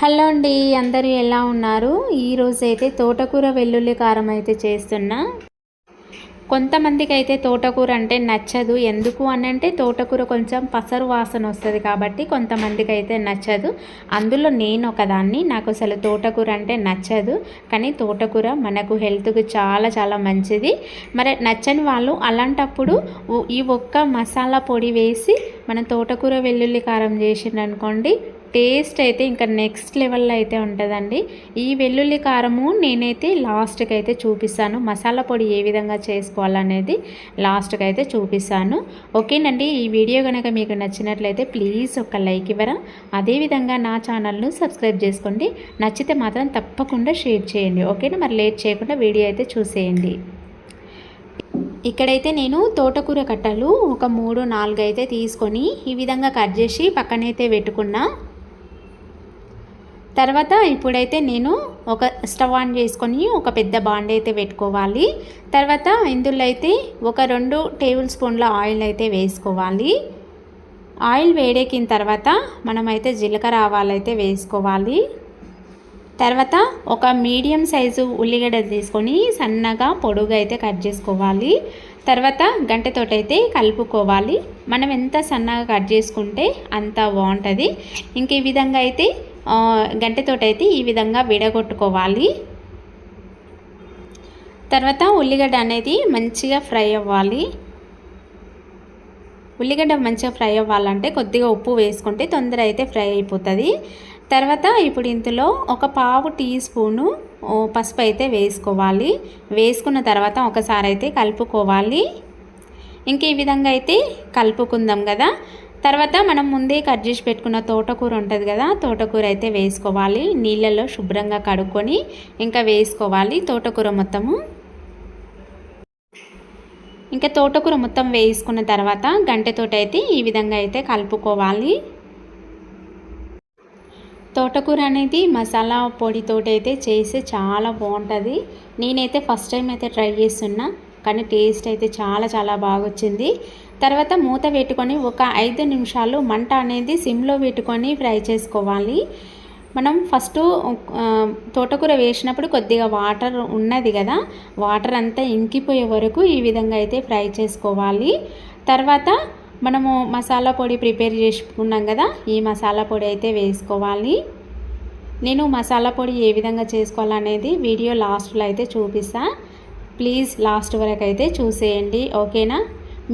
Hello అండి అందరూ ఎలా ఉన్నారు? ఈరోజు అయితే తోటకూర వెల్లుల్లి కారం అయితే చేస్తున్నా. కొంతమందికి అయితే తోటకూర అంటే నచ్చదు. ఎందుకు అని అంటే తోటకూర కొంచెం పసరు వాసన వస్తుంది కాబట్టి కొంతమందికి అయితే నచ్చదు. అందులో నేను ఒకదాన్ని నాకు అసలు తోటకూర అంటే నచ్చదు. కానీ తోటకూర మనకు హెల్త్కి చాలా చాలా మంచిది. మరి నచ్చని వాళ్ళు అలాంటప్పుడు ఈ ఒక్క మసాలా పొడి వేసి మనం తోటకూర వెల్లుల్లి కారం చేసిండనుకోండి టేస్ట్ అయితే ఇంకా నెక్స్ట్ లెవెల్లో అయితే ఉంటుందండి. ఈ వెల్లుల్లి కారము నేనైతే లాస్ట్కి అయితే చూపిస్తాను. మసాలా పొడి ఏ విధంగా చేసుకోవాలనేది లాస్ట్కి అయితే చూపిస్తాను. ఓకేనండి ఈ వీడియో కనుక మీకు నచ్చినట్లయితే ప్లీజ్ ఒక లైక్ ఇవ్వరా. అదేవిధంగా నా ఛానల్ను సబ్స్క్రైబ్ చేసుకోండి. నచ్చితే మాత్రం తప్పకుండా షేర్ చేయండి. ఓకేనా? మరి లేట్ చేయకుండా వీడియో అయితే చూసేయండి. ఇక్కడైతే నేను తోటకూర కట్టలు ఒక మూడు నాలుగు అయితే తీసుకొని ఈ విధంగా కట్ చేసి పక్కనైతే పెట్టుకున్నా. తర్వాత ఇప్పుడైతే నేను ఒక స్టవ్ ఆన్ చేసుకొని ఒక పెద్ద బాండ్ అయితే పెట్టుకోవాలి. తర్వాత ఇందులో అయితే ఒక రెండు టేబుల్ స్పూన్ల ఆయిల్ అయితే వేసుకోవాలి. ఆయిల్ వేడెక్కిన తర్వాత మనమైతే జీలకర్ర ఆవాలు అయితే వేసుకోవాలి. తర్వాత ఒక మీడియం సైజు ఉల్లిగడ్డ తీసుకొని సన్నగా పొడుగు అయితే కట్ చేసుకోవాలి. తర్వాత గంటతోటైతే కలుపుకోవాలి. మనం ఎంత సన్నగా కట్ చేసుకుంటే అంత బాగుంటుంది. ఇంక ఈ విధంగా అయితే గంటతోటైతే ఈ విధంగా విడగొట్టుకోవాలి. తర్వాత ఉల్లిగడ్డ అనేది మంచిగా ఫ్రై అవ్వాలి. ఉల్లిగడ్డ మంచిగా ఫ్రై అవ్వాలంటే కొద్దిగా ఉప్పు వేసుకుంటే తొందర అయితే ఫ్రై అయిపోతుంది. తర్వాత ఇప్పుడు ఇందులో ఒక పావు టీ స్పూను పసుపు అయితే వేసుకోవాలి. వేసుకున్న తర్వాత ఒకసారి అయితే కలుపుకోవాలి. ఇంక ఈ విధంగా అయితే కలుపుకుందాం కదా. తర్వాత మనం ముందే కట్ చేసి పెట్టుకున్న తోటకూర ఉంటుంది కదా తోటకూర అయితే వేసుకోవాలి. నీళ్ళలో శుభ్రంగా కడుక్కొని ఇంకా వేసుకోవాలి తోటకూర మొత్తము. ఇంకా తోటకూర మొత్తం వేసుకున్న తర్వాత గంటెతోటి అయితే ఈ విధంగా అయితే కలుపుకోవాలి. తోటకూర అనేది మసాలా పొడితోటి అయితే చేసి చాలా బాగుంటుంది. నేనైతే ఫస్ట్ టైం అయితే ట్రై చేస్తున్నా. కానీ టేస్ట్ అయితే చాలా చాలా బాగా వచ్చింది తర్వాత మూత పెట్టుకొని ఒక ఐదు నిమిషాలు మంట అనేది సిమ్లో పెట్టుకొని ఫ్రై చేసుకోవాలి. మనం ఫస్ట్ తోటకూర వేసినప్పుడు కొద్దిగా వాటర్ ఉన్నది కదా వాటర్ అంతా ఇంకిపోయే వరకు ఈ విధంగా అయితే ఫ్రై చేసుకోవాలి. తర్వాత మనము మసాలా పొడి ప్రిపేర్ చేసుకున్నాం కదా ఈ మసాలా పొడి అయితే వేసుకోవాలి. నేను మసాలా పొడి ఏ విధంగా చేసుకోవాలనేది వీడియో లాస్ట్లో అయితే చూపిస్తాను ప్లీజ్ లాస్ట్ వరకు అయితే చూసేయండి ఓకేనా?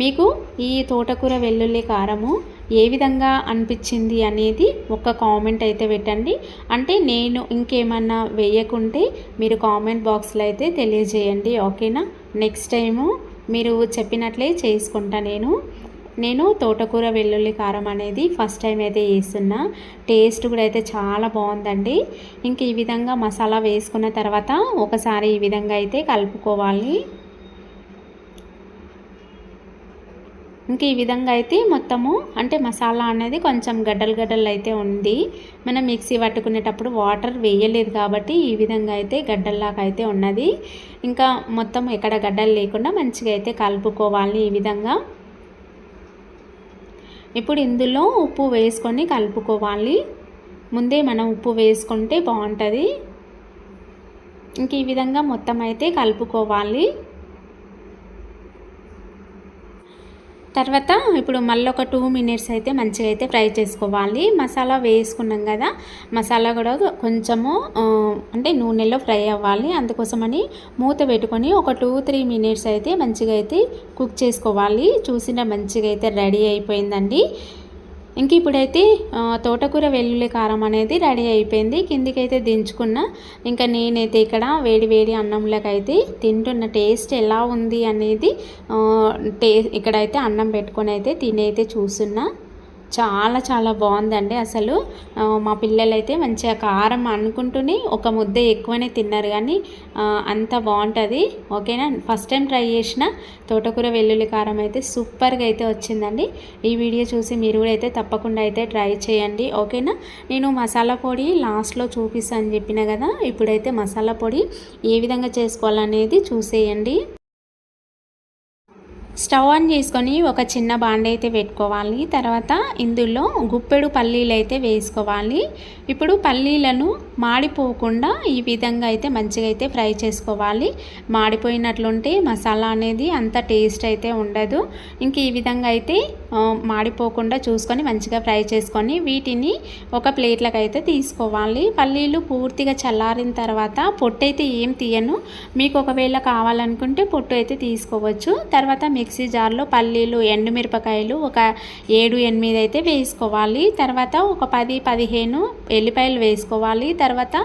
మీకు ఈ తోటకూర వెల్లుల్లి కారము ఏ విధంగా అనిపించింది అనేది ఒక కామెంట్ అయితే పెట్టండి. అంటే నేను ఇంకేమన్నా వేయకుంటే మీరు కామెంట్ బాక్స్లో అయితే తెలియజేయండి ఓకేనా? నెక్స్ట్ టైము మీరు చెప్పినట్లే చేసుకుంటా నేను. నేను తోటకూర వెల్లుల్లి కారం అనేది ఫస్ట్ టైం అయితే వేస్తున్నా టేస్ట్ కూడా అయితే చాలా బాగుందండి. ఇంక ఈ విధంగా మసాలా వేసుకున్న తర్వాత ఒకసారి ఈ విధంగా అయితే కలుపుకోవాలి. ఇంక ఈ విధంగా అయితే మొత్తము అంటే మసాలా అనేది కొంచెం గడ్డలు గడ్డలు అయితే ఉంది. మనం మిక్సీ పట్టుకునేటప్పుడు వాటర్ వేయలేదు కాబట్టి ఈ విధంగా అయితే గడ్డల్లాగా అయితే ఉన్నది. ఇంకా మొత్తం ఎక్కడ గడ్డలు లేకుండా మంచిగా అయితే కలుపుకోవాలి ఈ విధంగా. ఇప్పుడు ఇందులో ఉప్పు వేసుకొని కలుపుకోవాలి. ముందే మనం ఉప్పు వేసుకుంటే బాగుంటుంది. ఇంక ఈ విధంగా మొత్తం అయితే కలుపుకోవాలి. తర్వాత ఇప్పుడు మళ్ళీ ఒక టూ మినిట్స్ అయితే మంచిగా అయితే ఫ్రై చేసుకోవాలి. మసాలా వేసుకున్నాం కదా మసాలా కూడా కొంచెము అంటే నూనెలో ఫ్రై అవ్వాలి. అందుకోసమని మూత పెట్టుకొని ఒక టూ త్రీ మినిట్స్ అయితే మంచిగా అయితే కుక్ చేసుకోవాలి. చూసిన మంచిగా అయితే రెడీ అయిపోయిందండి. ఇంక ఇప్పుడైతే తోటకూర వెల్లుల్లి కారం అనేది రెడీ అయిపోయింది. కిందికైతే దించుకున్న. ఇంకా నేనైతే ఇక్కడ వేడి వేడి అన్నంలోకి అయితే తింటున్న టేస్ట్ ఎలా ఉంది అనేది టే ఇక్కడైతే అన్నం పెట్టుకొని అయితే తినైతే చూస్తున్నా. చాలా చాలా బాగుందండి అసలు. మా పిల్లలైతే మంచిగా కారం అనుకుంటూనే ఒక ముద్ద ఎక్కువనే తిన్నారు కానీ అంత బాగుంటుంది. ఓకేనా? ఫస్ట్ టైం ట్రై చేసిన తోటకూర వెల్లుల్లి కారం అయితే సూపర్గా అయితే వచ్చిందండి. ఈ వీడియో చూసి మీరు కూడా అయితే తప్పకుండా అయితే ట్రై చేయండి. ఓకేనా? నేను మసాలా పొడి లాస్ట్లో చూపిస్తాను చెప్పిన కదా ఇప్పుడైతే మసాలా పొడి ఏ విధంగా చేసుకోవాలనేది చూసేయండి. స్టవ్ ఆన్ చేసుకొని ఒక చిన్న బాండ అయితే పెట్టుకోవాలి. తర్వాత ఇందులో గుప్పెడు పల్లీలు అయితే వేసుకోవాలి. ఇప్పుడు పల్లీలను మాడిపోకుండా ఈ విధంగా అయితే మంచిగా అయితే ఫ్రై చేసుకోవాలి. మాడిపోయినట్లుంటే మసాలా అనేది అంత టేస్ట్ అయితే ఉండదు. ఇంక ఈ విధంగా అయితే మాడిపోకుండా చూసుకొని మంచిగా ఫ్రై చేసుకొని వీటిని ఒక ప్లేట్లకు అయితే తీసుకోవాలి. పల్లీలు పూర్తిగా చల్లారిన తర్వాత పొట్టు అయితే ఏం తీయను. మీకు ఒకవేళ కావాలనుకుంటే పొట్టు అయితే తీసుకోవచ్చు. తర్వాత మిక్సీ జార్లో పల్లీలు ఎండుమిరపకాయలు ఒక ఏడు ఎనిమిది అయితే వేసుకోవాలి. తర్వాత ఒక పది పదిహేను ఎల్లిపాయలు వేసుకోవాలి. తర్వాత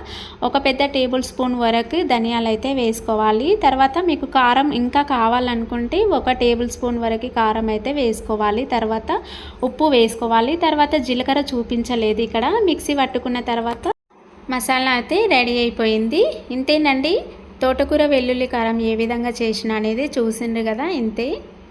ఒక పెద్ద టేబుల్ స్పూన్ వరకు ధనియాలు అయితే వేసుకోవాలి. తర్వాత మీకు కారం ఇంకా కావాలనుకుంటే ఒక టేబుల్ స్పూన్ వరకు కారం అయితే వేసుకోవాలి. తర్వాత ఉప్పు వేసుకోవాలి. తర్వాత జీలకర్ర చూపించలేదు ఇక్కడ. మిక్సీ పట్టుకున్న తర్వాత మసాలా అయితే రెడీ అయిపోయింది. ఇంతేనండి? తోటకూర వెల్లుల్లి కారం ఏ విధంగా చేసిన అనేది చూసిండ్రు కదా ఇంతే.